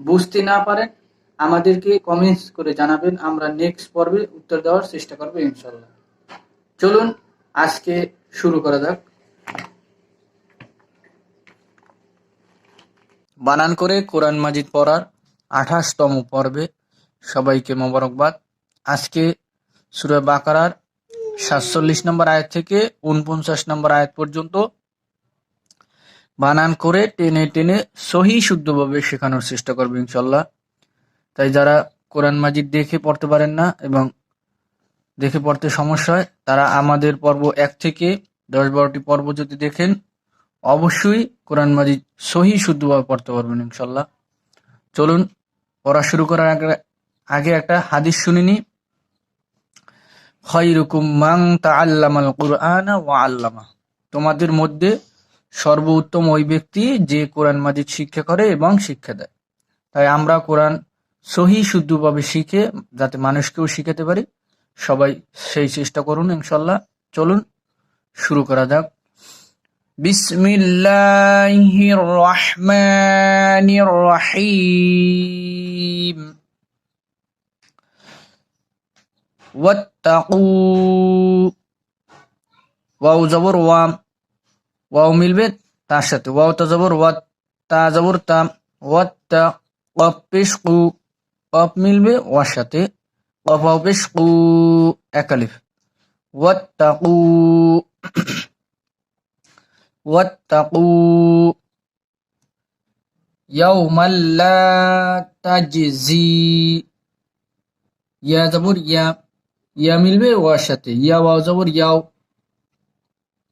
বুঝতে না পারেন আমাদেরকে কমেন্টস করে জানাবেন। আমরা নেক্সট পর্বে উত্তর দেওয়ার চেষ্টা করব ইনশাল্লাহ চলুন, আজকে শুরু করা যাক। বানান করে কোরআন মাজিদ পড়ার আঠাশতম পর্বে সবাইকে মোবারকবাদ। আজকে সুরে বাকারার সাতচল্লিশ নম্বর আয়াত থেকে উনপঞ্চাশ নম্বর আয়াত পর্যন্ত বানান করে টেনে টেনে সহি শুদ্ধভাবে শেখানোর চেষ্টা করবে ইনশাল্লাহ তাই যারা কোরআন মাজিদ দেখে পড়তে পারেন না এবং দেখে পড়তে সমস্যা হয়, তারা আমাদের পর্ব এক থেকে দশ বারোটি পর্ব যদি দেখেন, অবশ্যই কোরআন মাজিদ সহি শুদ্ধভাবে পড়তে পারবেন ইনশাল্লাহ চলুন, পড়া শুরু করার আগে আগে একটা হাদিস শুনিনি খৈরুকুম মাং তা আল্লামাল কুরআন ওয়া আল্লামা। তোমাদের মধ্যে সর্বোত্তম ওই ব্যক্তি যে কোরআন মাজিদ শিক্ষা করে এবং শিক্ষা দেয়। তাই আমরা কোরআন সহি, শুদ্ধভাবে শিখে, যাতে মানুষকেও শিখাতে পারি, সবাই সেই চেষ্টা করুন ইনশাল্লাহ চলুন, শুরু করা যাক। জবর, ওয়াম। ওয়াও মিলবে তার সাথে। ওয়াও তা জবর ওয়াত তা জবর তা ওয়াত তা কপ পেশ কু কপ মিলবে ওয়ার সাথে কপ ওয়াও পেশ কু একালিফ ওয়াত্তাকু ওয়াত্তাকু লা তাজজি। ইয়া জবর, ইয়া ইয়া মিলবে ওয়ার সাথে। ইয়া, ওয়াও জবর, ইয়াও।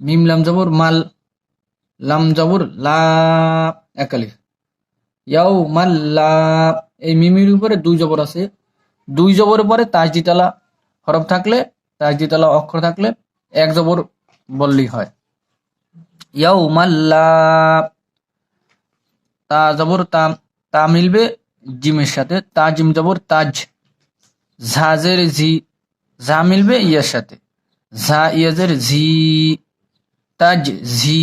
মিম, লাম জবর, মাল। লাম জবর, লা একালিফ ইয়াও মাল্লা এই মিমির উপরে দুই জবর আছে। দুই জবরের পরে তাজদিতালা হরফ থাকলে, তাজদিতালা অক্ষর থাকলে এক জবর বললেই হয়। ইয়াও মাল্লা তা জবর, তা তা মিলবে জিমের সাথে। তা জিম জবর তাজ ঝাজের ঝি, ঝা মিলবে ইয়ার সাথে। ঝা, ইয়াজের ঝি তাজ ঝি।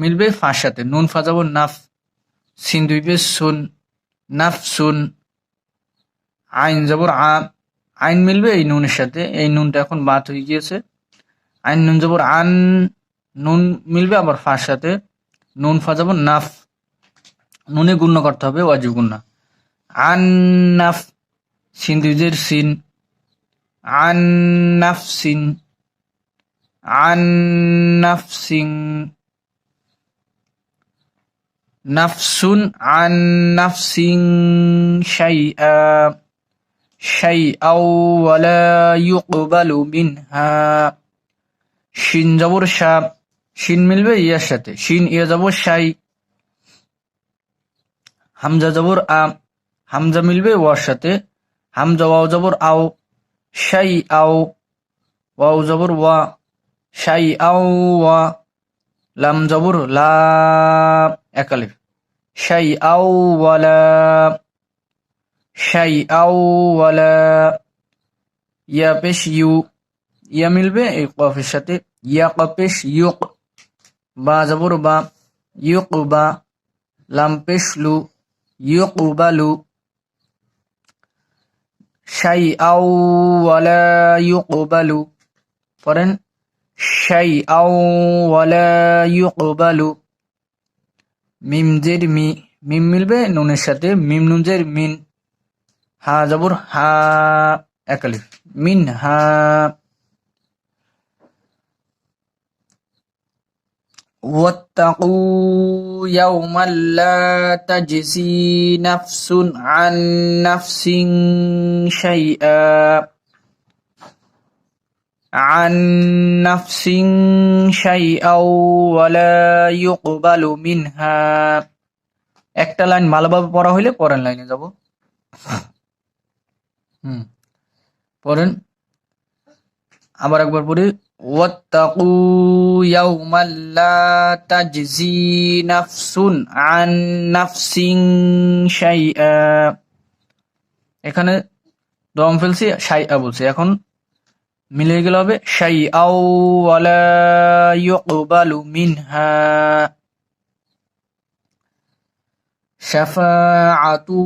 মিলবে ফার সাথে। নুন ফা নাফ সিন দুইবে সুন, নাফ সুন, আইন জবর আ, আইন মিলবে এই নুনের সাথে। এই নুনটা এখন বাদ হয়ে গিয়েছে। আইন নুন জবর আন নুন মিলবে আবার ফার সাথে। নুন ফা নাফ নুনে গুণ্য করতে হবে, ওয়াজিব গুণ্য। আন নাফ সিন দুইজের সিন। আন নাফ সিন। আন নাফসিং নাফসুন আন নাফসিং শাইআ শাইআ ওয়ালা ইউকবালু মিনহা। শিন জবর শা, শিন মিলবে ইয়ার সাথে। শিন ইয়া জবর শাই, হামজা জবর আ, হামজা মিলবে ওয়ার সাথে। হামজা ওয়াও জবর আও শাই আও ওয়াও জবর ওয়া শাই আও ওয়া। লাম জবর লা একালিফ শাই আউ ওয়ালা শাইআ ওয়ালা। ইয়া পেশ ইউ, ইয়া মিলবে, এই কফের সাথে। ইয়া কপেশ ইউক, বা জবর বা, ইউক বা। লাম পেশ লু, ইউক বালু শাইআ ওয়ালা ইউকবালু পড়েন। শাইআ ওয়ালা ইউকবালু মিম জের মি মিম মিলবে নুনের সাথে মিম নুন জের মিন হা জবর হা একালিফ মিন হা واتقوا يوما لا تجزي نفس عن نفس شيئا عن نفس شيئا ولا يقبل منها একটা লাইন ভালোভাবে পড়া হইলে পরের লাইনে যাব হুম পড়েন আবার একবার পড়ি ওয়াত্তাকু ইয়াউমাল লা তাজজি নাফসুন আন নাফসিন শাইআ এখানে দম ফেলছি শাইআ বলছি এখন মিলে গেলে হবে শাইআও ওয়ালা ইউকবালু মিনহা। শাফাআতু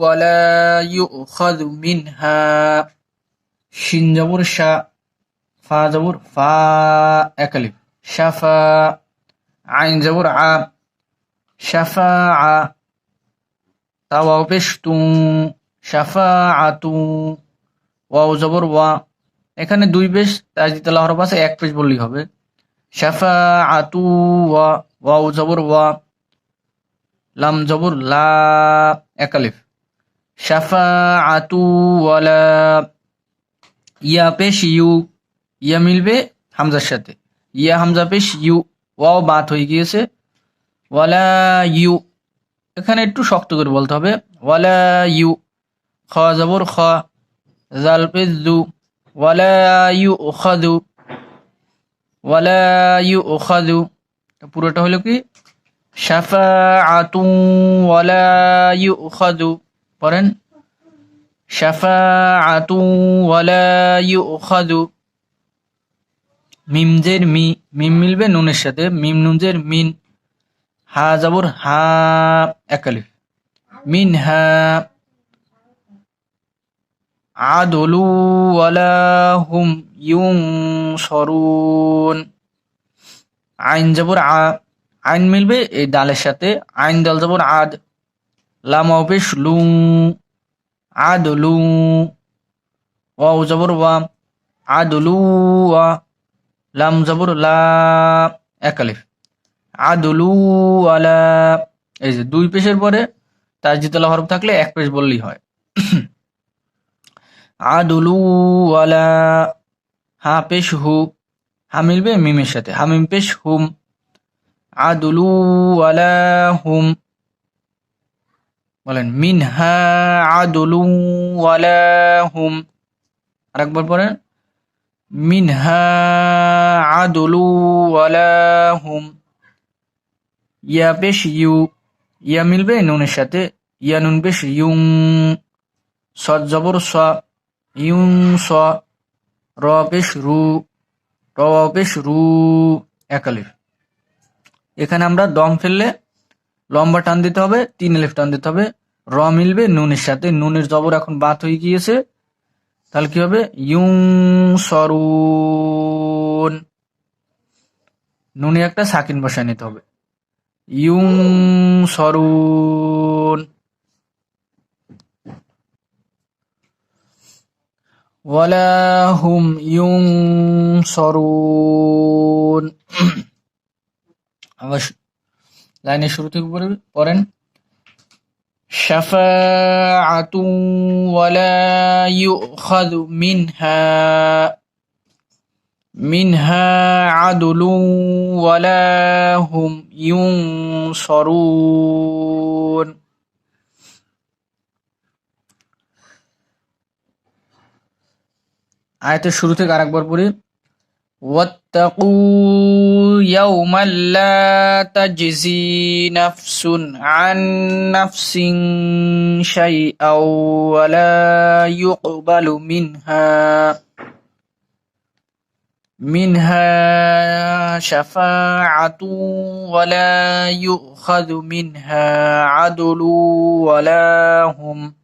ওয়ালা ইউখাযু মিনহা। শিন জবর শা, ফা জবর ফা একালিফ শাফা, আইন জবর আ। শাফা আ তাওয়াও পেশ তু। শাফা আতু ওয়াও জবর ওয়া। এখানে দুই পেশ তাজিতাল হরফ আছে, এক পেশ বললেই হবে। শাফা আতু ওয়া ওয়াও জবর, ওয়া, লাম জবর, লা একালিফ শাফা আতু ওয়ালা ইয়া পেশ, ইউ, ইয়া মিলবে হামজার সাথে। ইয়া হামজা পেশ, ইউ, ওয়াও বাত হয়ে গিয়েছে। ওয়ালা ইউ, এখানে একটু শক্ত করে বলতে হবে। ওয়ালা ইউ, খ জবর, খ, জাল পেশ, জু ওয়ালা ইউ ওখাদু ওয়ালা ইউ ওখাদু পুরোটা হলো কি? শাফা আতু ওয়ালা ইউ ওখাদু পড়েন। শাফা আতু ওয়ালা ইউ ওখাদু মিমজের মি, মিম মিলবে নুনের সাথে, মিম নুনজের মিন, হা যাবর হা একালিফ মিন হা আদলু হুম ইউং সরুন আইন যাবর আ, আইন মিলবে এই ডালের সাথে। আইন ডাল যাবর আদ, লাম অফিস লুং, আদলু, ওয়াও যাবর ওয়া, আদলু ওয়া, লাম জবর লা একালিফ আদুলু আলা, এই যে দুই পেশের পরে তাজিতলা হরফ থাকলে এক পেশ বললেই হয়। আদুলু আলা হা পেশ হু হা মিলবে মিমের সাথে। হামিম পেশ হুম আদুলু আলা হুম। বলেন মিন হা আদুলু আলা হুম। আরেকবার পড়েন। মিনহা আদলু ওয়ালা হুম। ইয়া পেশ ইউ। ইয়া মিলবে নুনের সাথে। ইয়া নুন পেশ ইউং। সদ জবর স। ইউং স র পেশ রু র রু একালিফ এখানে আমরা দম ফেললে লম্বা টান দিতে হবে, তিন এলিফ টান দিতে হবে, র মিলবে নুনের সাথে, নুনের জবর এখন বাত হয়ে গিয়েছে। তাহলে কি হবে? ইউং সরুন নুনে একটা সাকিন বসায় নিতে হবে। ইউং সরুন ওয়ালা হুম ইউং সরুন আবার লাইনের শুরু থেকে পড়েন شفاعة ولا يؤخذ منها منها عدل ولا هم ينصرون আয়াতের শুরু থেকে আরেকবার পড়ি واتقوا يوما لا تجزي نفس عن نفس شيئا ولا يقبل منها منها شفاعة ولا يؤخذ منها عدل ولا هم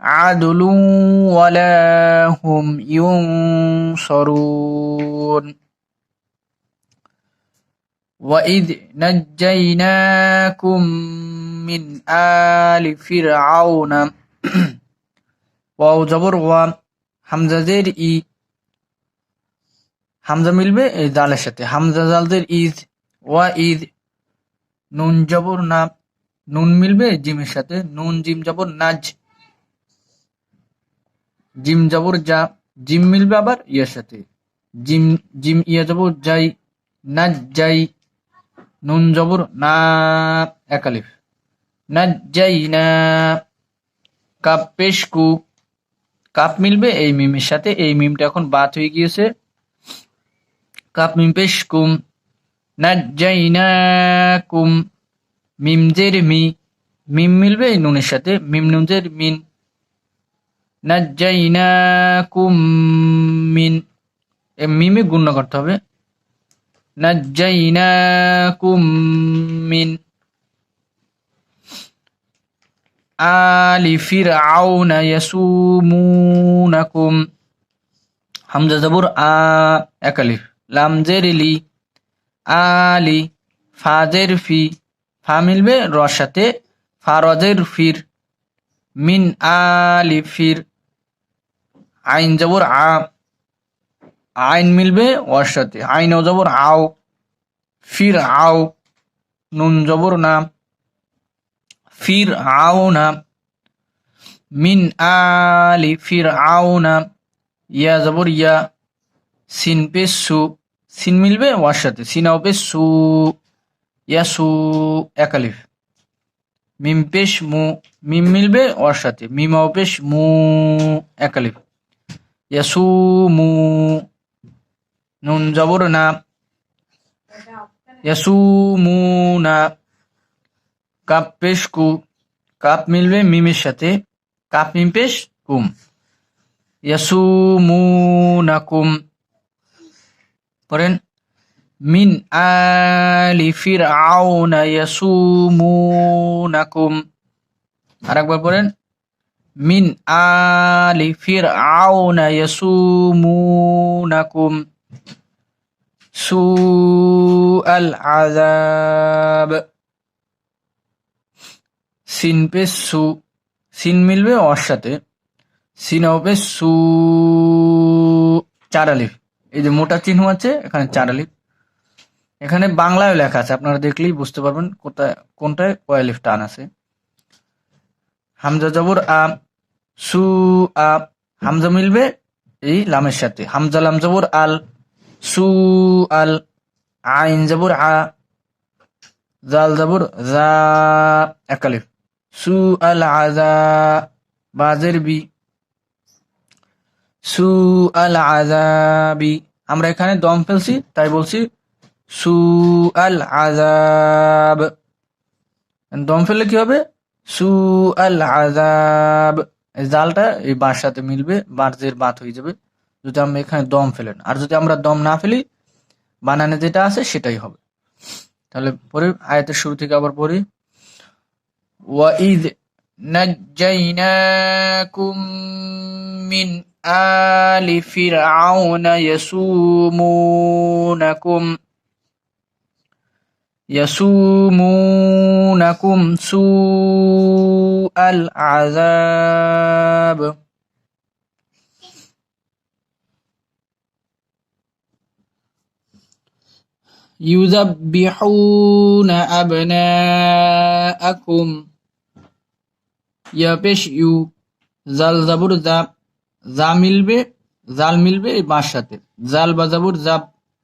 عدل ولا هم ينصرون وإذ نجيناكم من آل فرعون واو জবর ওয়া হামজাদের ই হামজা মিলবে এই দালের সাথে হামজা জালদের ইজ ওয়া ইদ নুন জবর না নুন মিলবে জিমের সাথে নুন জিম জবর নাজ জিম জবর যা, জিম মিলবে আবার ইয়ার সাথে। জিম জিম ইয়া জবর যাই না যাই, নুন জবর না, একালিফ। না যাই না, কাপ পেশ কু। কাপ মিলবে এই মিমের সাথে, এই মিমটা এখন বাদ হয়ে গিয়েছে। কাপ মিম পেশ কুম নাজ্জাইনাকুম মিম জের মি, মিম মিলবে এই নুনের সাথে, মিম নুন জের মিন। নাজ্জাইনাকুম মিন মিমে গুণ করতে হবে। নাজ্জাইনাকুম মিন আলি ফিরআউনা ইয়াসুমুনাকুম। হামজা জবর আ একালিফ লাম জের লি, আলি, ফাজের ফি, ফা মিলবে রর সাথে, ফারজের ফির, মিন আলি ফির। আইন জবর আ, আইন মিলবে ওর সাথে। আইন জবর আও, ফির আও, নুন জবর না, ফির আও না, মিন আলি ফির আও না, ইয়া জবর ইয়া, সিন পে সু সিন মিলবে ওয়ার সাথে, সিনাও পে সু ইয়া সু একালিফ। মিম পেশ মু, মিম মিলবে ওর সাথে, মিমাও পেশ মু একালিফ। নুন জবর না কাপ কাপ মিলবে মিমের সাথে কাপ মিম পেশ কুম ইয়াসুমুনাকুম মিন আলি ফিরআউনা ইয়াসুমুনাকুম আরেকবার পড়েন মিন আলি ফিরআউনা ইয়াসুমুনাকুম সু আল আযাব। সিন পে সু, সিন মিলবে ওর সাথে, সিন হবে সু, চার আলিফ। এই যে মোটা চিহ্ন আছে, এখানে চার আলিফ। এখানে বাংলায় লেখা আছে, আপনারা দেখলেই বুঝতে পারবেন কোথায়, কোনটায় কয় আলিফ টান আছে। হামজা জবর, আ, সু, আ, হামজা মিলবে এই লামের সাথে। হামজা লাম জবর, আল, সু, আল, আইন জবর, আ, জাল জবর, জা একালিফ সু, আল আজা বাজের বি। সু, আল আজাবি আমরা এখানে দম ফেলছি, তাই বলছি সু, আল আজাব দম ফেললে কি হবে? সু আল আজাব এই জালটা এই বার সাথে মিলবে বার্জের বাত হয়ে যাবে যদি আমরা এখানে দম ফেলেন আর যদি আমরা দম না ফেলি বানানে যেটা আছে সেটাই হবে তাহলে পরে আয়াতের শুরু থেকে আবার পড়ি ওয়াইদ نجيناكم من آل فرعون يسومونكم يسومونكم سوء العذاب يذبحون أبناءكم ইয়া পেশ ইউ জাল জাবুর জাব জা মিলবে জাল মিলবে এই বাঁর সাথে জাল বা জাবুর জাব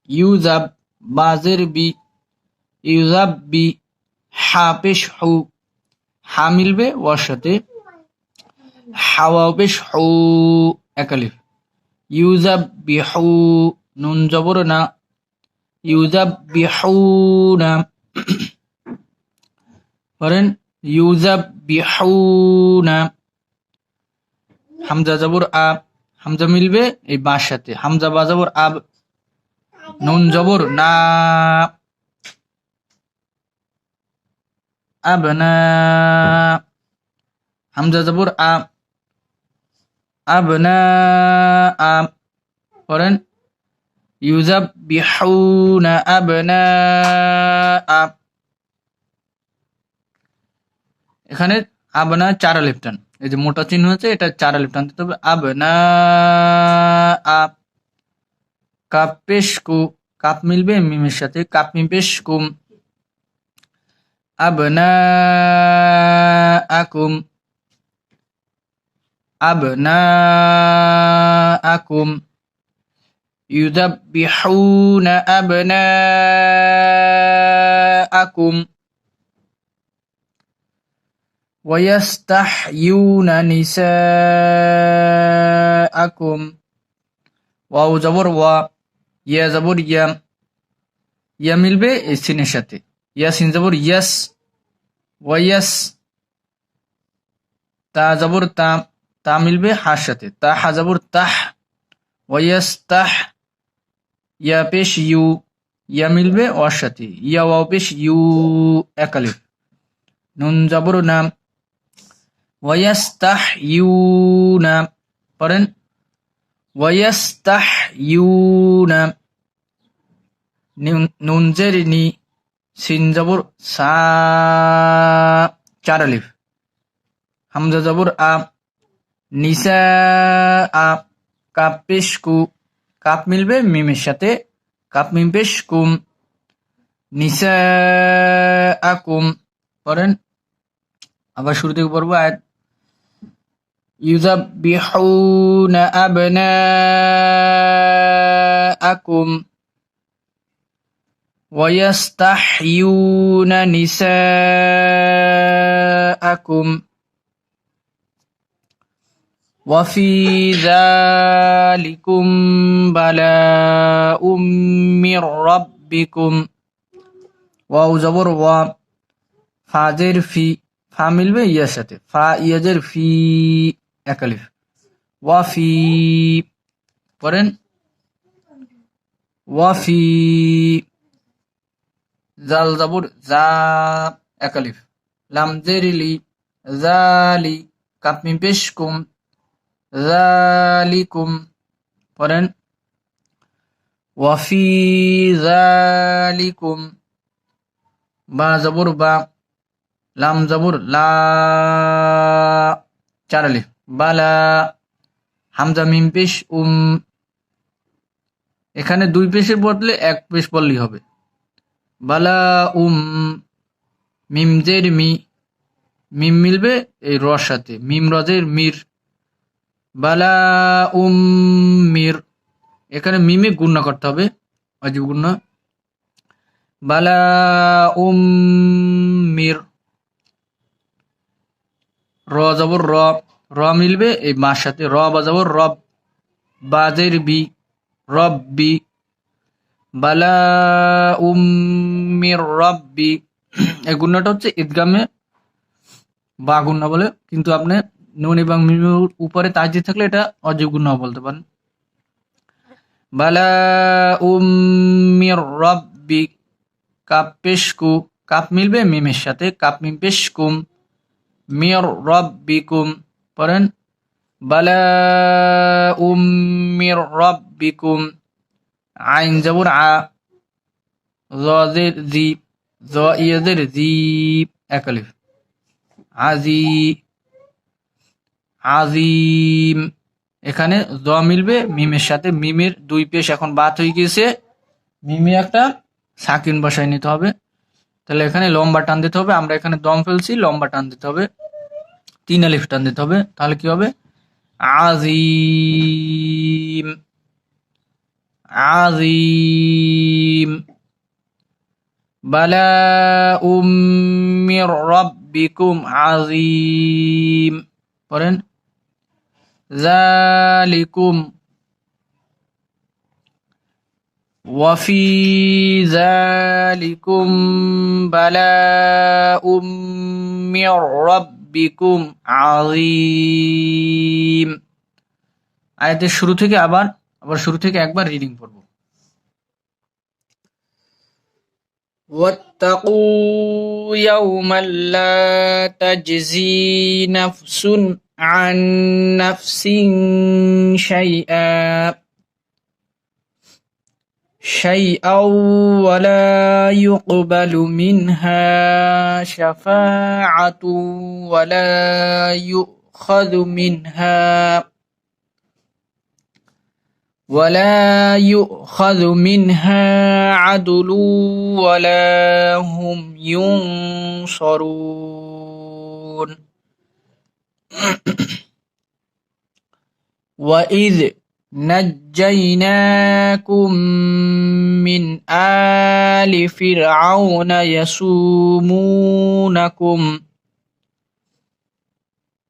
ইউ জাব বাজের বি ইউ জাব বি হা পেশ হু হা মিলবে ওয়ার সাথে হাওয়া পেশ হু একালিফ। ইউজাব বি হু নুন জবর না। ইউজাবিহুনা বলেন ইউজাবিহুনা হামজা জবর আ, হামজা মিলবে এই বাঁর সাথে হামজা বা জবর আব নুন জবর না। আবনা হামজা জবর আ, আবনা আ, পড়েন। ইউজাবিহুনা আবনা আ। এখানে আবনা চার আলিফ টান। এই যে মোটা চিহ্ন আছে, এটা চার আলিফ টান। দিতে হবে আবনা আ। কাপ পেশ কু, কাপ মিলবে মিমের সাথে। কাপ মিম পেশ কুম আবনা আকুম আবনা আকুম يذبحون أبناءكم ويستحيون نساءكم ওয়াও জবর ওয়া ইয়া জবর ইয়া ইয়া মিলবে এই সিনের সাথে ইয়া সিন জবর ইয়াস ওয়াইয়াস তা জবর তা তা মিলবে হার সাথে তা হা জবর তাহ ওয়াইয়াস তাহ ইয়া পেশ ইউ ইয়া মিলবে ওয়ার সাথে ইয়া ওয়াও পেশ ইউ একালিফ নুন জবর নাম ওয়াইয়াস তাহ ইউ নাম পড়েন ويستحيون নুন জের নি সিন জবর সা চার আলিফ হামজা জবর আ নিসা আ কাপ পেশ কু কাপ মিলবে মিমের সাথে কাপ মিম পেশ কুম নিসা আকুম পড়েন আবার শুরু থেকে পড়বো আয়াত يذبحون أبناءكم ويستحيون نساءكم وفي ذلكم بلاء من ربكم واو زبر و ফাজের ফি ফা মিলবে ইয়ার সাথে ফা ইয়াজের ফি একালিফ ওয়াফি পড়েন ওয়াফি জাল জাবুর, জা একালিফ লাম জেরিলি, জালি কাপমি পেশ কুম জালিকুম। পড়েন ওয়াফি জালিকুম। বা জবুর, বা লাম জবুর, লা চার আলিফ। বালা, হামজা মিম পেশ উম। এখানে দুই পেশের বদলে এক পেশ বললেই হবে। বালা উম মিম জের মি মিম মিলবে এই রর সাথে, মিম রজের মির। বালা উম মির, এখানে মিমে গুণনা করতে হবে, অজীব গুণনা। বালা উম মির, র জবর র র মিলবে এই মার সাথে, র বাজাবর রব বাজের বি রব বি বালা উম্মির রব্বি। এই গুণটা হচ্ছে ঈদগামে বা গুণ্য বলে, কিন্তু আপনি নুন এবং মিমের উপরে তাজি থাকলে এটা অজীব বলতে পারেন। বালা উম্মির রব্বি, কাপ পেশকু, কাপ মিলবে মিমের সাথে, কাপ মিম পেশকুম, মির রব্বিকুম, পড়েন। বালা উম্মির রব্বিকুম আইন জবর আ জের জি একালিফ। আজি আজিম। এখানে জ মিলবে, মিমের সাথে মিমের দুই পেশ এখন বাদ হয়ে গিয়েছে। মিমে একটা সাকিন বসায় নিতে হবে। তাহলে এখানে লম্বা টান দিতে হবে, আমরা এখানে দম ফেলছি, লম্বা টান দিতে হবে। তিন আলিফ টান দিতে হবে, তাহলে কি হবে? আজিম। আজিম বালা উম্মির রব্বিকুম আজিম পড়েন জালিকুম وفي ذلكم بلاء من ربكم عظيم আয়াতের শুরু থেকে আবার আবার শুরু থেকে একবার রিডিং পড়ব واتقوا يوما لا تجزي نفس عن نفس شيئا شيئا ولا يقبل منها شفاعة ولا يؤخذ منها ولا يؤخذ منها عدل ولا هم ينصرون. وإذ نجيناكم من آل فرعون يسومونكم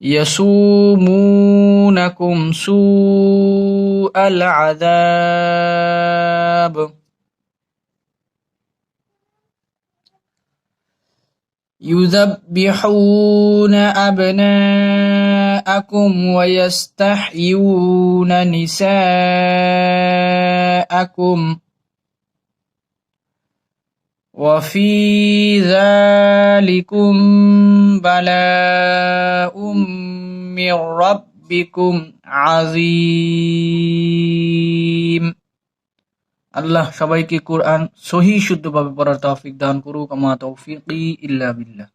يسومونكم سوء العذاب. يذبحون أبناءكم ويستحيون نساءكم. وفي ذلكم بلاء من ربكم عظيم আল্লাহ সবাইকে কোরআন সহি শুদ্ধভাবে পড়ার তৌফিক দান করুক আমা তৌফিকি ইল্লা বিল্লাহ